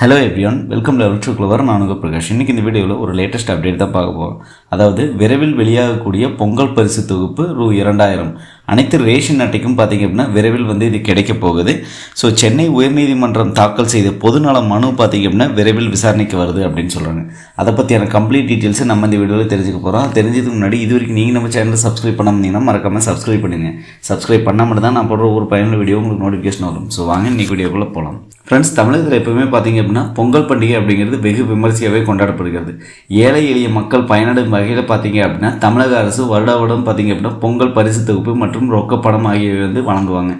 Hello everyone welcome level two clever நான் உங்கள் பிரகாஷ். இன்றைக்கி இந்த வீடியோவில் ஒரு லேட்டஸ்ட் அப்டேட் தான் பார்க்க போகிறோம் அதாவது விரைவில் வெளியாகக்கூடிய பொங்கல் பரிசு தொகுப்பு ரூ இரண்டாயிரம். அனைத்து ரேஷன் அட்டைக்கும் பார்த்தீங்க அப்படின்னா விரைவில் வந்து இது கிடைக்க போகுது. ஸோ சென்னை உயர்நீதிமன்றம் தாக்கல் செய்த பொதுநல மனு பார்த்தீங்க அப்படின்னா விரைவில் விசாரணைக்கு வருது அப்படின்னு சொல்கிறாங்க அதை பற்றியான கம்ப்ளீட் டீட்டெயில்ஸை நம்ம இந்த வீடியோவில் தெரிஞ்சுக்க போகிறோம் தெரிஞ்சதுக்கு முன்னாடி இது வரைக்கும் நீங்கள் நம்ம சேனலை சப்ஸ்கிரைப் பண்ண முடியுங்கன்னா மறக்காமல் சப்ஸ்கிரைப் பண்ணுங்கள் சப்ஸ்கிரைப் பண்ணால் மட்டும் தான் நான் போடுற ஒரு பயனுள்ள வீடியோ உங்களுக்கு நோட்டிஃபிகேஷன் வரும். ஸோ வாங்க இன்றைக்கி வீடியோக்குள்ளே போகலாம் ஃப்ரெண்ட்ஸ் தமிழகத்தில் எப்பவுமே பார்த்தீங்க அப்படின்னா பொங்கல் பண்டிகை அப்படிங்கிறது வெகு விமர்சையாகவே கொண்டாடப்படுகிறது. ஏழை எளிய மக்கள் பயனடையும் வகையில் பார்த்தீங்க அப்படின்னா தமிழக அரசு வருட வருடம் பார்த்தீங்க அப்படின்னா பொங்கல் பரிசு தொகுப்பு மற்றும் ரொக்க பணம் ஆகியவை வந்து வழங்குவாங்க.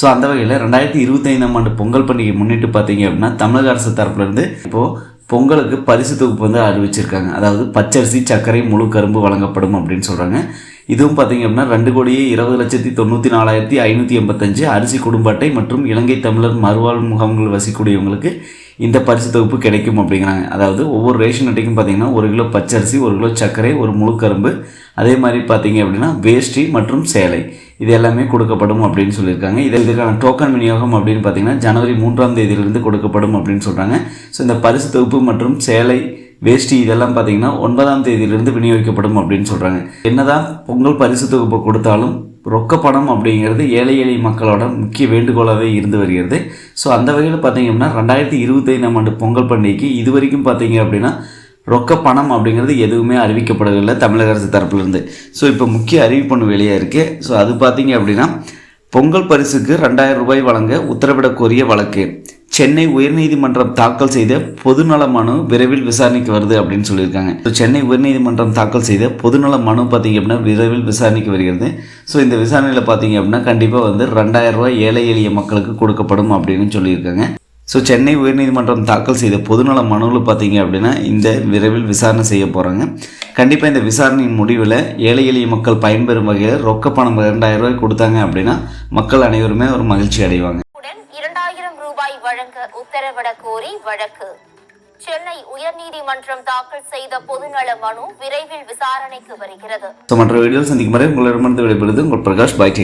ஸோ அந்த வகையில் ரெண்டாயிரத்தி இருபத்தைந்தாம் ஆண்டு பொங்கல் பண்டிகை முன்னிட்டு பார்த்தீங்க அப்படின்னா தமிழக அரசு தரப்புலேருந்து இப்போது பொங்கலுக்கு பரிசு தொகுப்பு வந்து அறிவிச்சிருக்காங்க. அதாவது பச்சரிசி சர்க்கரை முழு கரும்பு வழங்கப்படும் அப்படின்னு சொல்கிறாங்க இதுவும் பார்த்தீங்க அப்படின்னா ரெண்டு கோடியே இருபது லட்சத்தி தொண்ணூற்றி நாலாயிரத்தி ஐநூற்றி எண்பத்தஞ்சு அரிசி குடும்ப அட்டை மற்றும் இலங்கை தமிழர் மறுவாழ் முகாம்கள் வசிக்கக்கூடியவங்களுக்கு இந்த பரிசு தொகுப்பு கிடைக்கும் அப்படிங்கிறாங்க. அதாவது ஒவ்வொரு ரேஷன் அட்டைக்கும் பார்த்தீங்கன்னா ஒரு கிலோ பச்சரிசி ஒரு கிலோ சர்க்கரை ஒரு முழு கரும்பு. அதே மாதிரி பார்த்தீங்க அப்படின்னா வேஷ்டி மற்றும் சேலை. இது எல்லாமே கொடுக்கப்படும் அப்படின்னு சொல்லியிருக்காங்க. இது இதுக்கான டோக்கன் விநியோகம் அப்படின்னு பார்த்தீங்கன்னா ஜனவரி மூன்றாம் தேதியிலிருந்து கொடுக்கப்படும் அப்படின்னு சொல்கிறாங்க ஸோ இந்த பரிசு தொகுப்பு மற்றும் சேலை வேஷ்டி இதெல்லாம் பார்த்தீங்கன்னா ஒன்பதாம் தேதியிலிருந்து விநியோகிக்கப்படும் அப்படின்னு சொல்கிறாங்க என்னதான் பொங்கல் பரிசு தொகுப்பு கொடுத்தாலும் ரொக்க பணம் அப்படிங்கிறது ஏழை எளிய மக்களோட முக்கிய வேண்டுகோளாகவே இருந்து வருகிறது. ஸோ அந்த வகையில் பார்த்தீங்க அப்படின்னா ரெண்டாயிரத்தி இருபத்தைந்தாம் ஆண்டு பொங்கல் பண்டிகைக்கு இது வரைக்கும் பார்த்தீங்க அப்படின்னா ரொக்க பணம் அப்படிங்கிறது எதுவுமே அறிவிக்கப்படவில்லை தமிழக அரசு தரப்புலேருந்து. ஸோ இப்போ முக்கிய அறிவிப்பு வெளியாக இருக்குது ஸோ அது பார்த்தீங்க அப்படின்னா பொங்கல் பரிசுக்கு ரெண்டாயிரம் ரூபாய் வழங்க உத்தரவிட கோரிய வழக்கு. சென்னை உயர்நீதிமன்றம் தாக்கல் செய்த பொதுநல மனு விரைவில் விசாரணைக்கு வருது அப்படின்னு சொல்லியிருக்காங்க. ஸோ சென்னை உயர்நீதிமன்றம் தாக்கல் செய்த பொதுநல மனு பார்த்தீங்க அப்படின்னா விரைவில் விசாரணைக்கு வருகிறது. ஸோ இந்த விசாரணையில் பார்த்தீங்க அப்படின்னா கண்டிப்பாக வந்து ரெண்டாயிரம் ரூபாய் ஏழை எளிய மக்களுக்கு கொடுக்கப்படும் அப்படின்னு சொல்லியிருக்காங்க. ஸோ சென்னை உயர்நீதிமன்றம் தாக்கல் செய்த பொதுநல மனுவில் பார்த்தீங்க அப்படின்னா இந்த விரைவில் விசாரணை செய்ய போகிறாங்க கண்டிப்பாக இந்த விசாரணையின் முடிவில் ஏழை எளிய மக்கள் பயன்பெறும் வகையில் ரொக்க பணம் ரெண்டாயிரம் ரூபாய் கொடுத்தாங்க அப்படின்னா மக்கள் அனைவருமே ஒரு மகிழ்ச்சி அடைவாங்க. வழங்க உத்தரவிட கோரி வழக்கு. சென்னை உயர்நீதிமன்றம் தாக்கல் செய்த பொதுநல மனு விரைவில் விசாரணைக்கு வருகிறது. மற்ற வீடியோ சந்திக்கும் வரை உங்களிடமிருந்து விடைபெறுது உங்கள் பிரகாஷ் பாய்